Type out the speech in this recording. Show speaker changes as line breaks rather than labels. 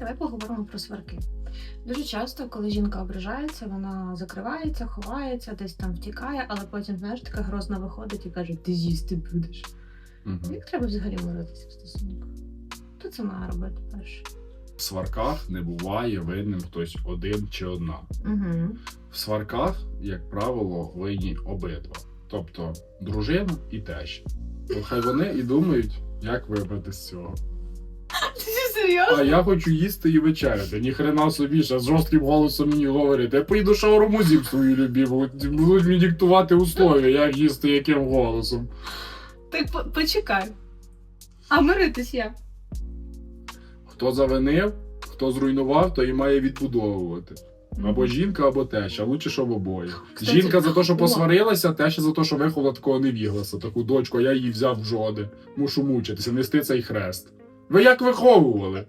Давай поговоримо про сварки. Дуже часто, коли жінка ображається, вона закривається, ховається, десь там втікає, але потім, знаєш, така грозна виходить і каже, ти їсти будеш.
Мгм.
Як треба взагалі миритися в стосунках? Хто це має робити перше?
В сварках не буває винним хтось один чи одна.
Угу.
В сварках, як правило, винні обидва. Тобто дружина і теща. То хай вони і думають, як вибрати з цього.
Ти серйозно?
А я хочу їсти і вечеряти. Ніхрена собі ще з жорстким голосом мені говорити. Я поїду шаурму з'їм свою любіму. Будуть мені диктувати условия, як їсти яким голосом.
Так по- почекай. А миритись як?
Хто завинив, хто зруйнував, то і має відбудовувати. Або жінка, або теща. Лучше, щоб обоє.
Кстати,
Жінка за те, що
о.
посварилася, теща за те, що виховала такого невігласа, таку дочку, а я її взяв в жоди. Мушу мучитися, нести цей хрест. Ви як виховували?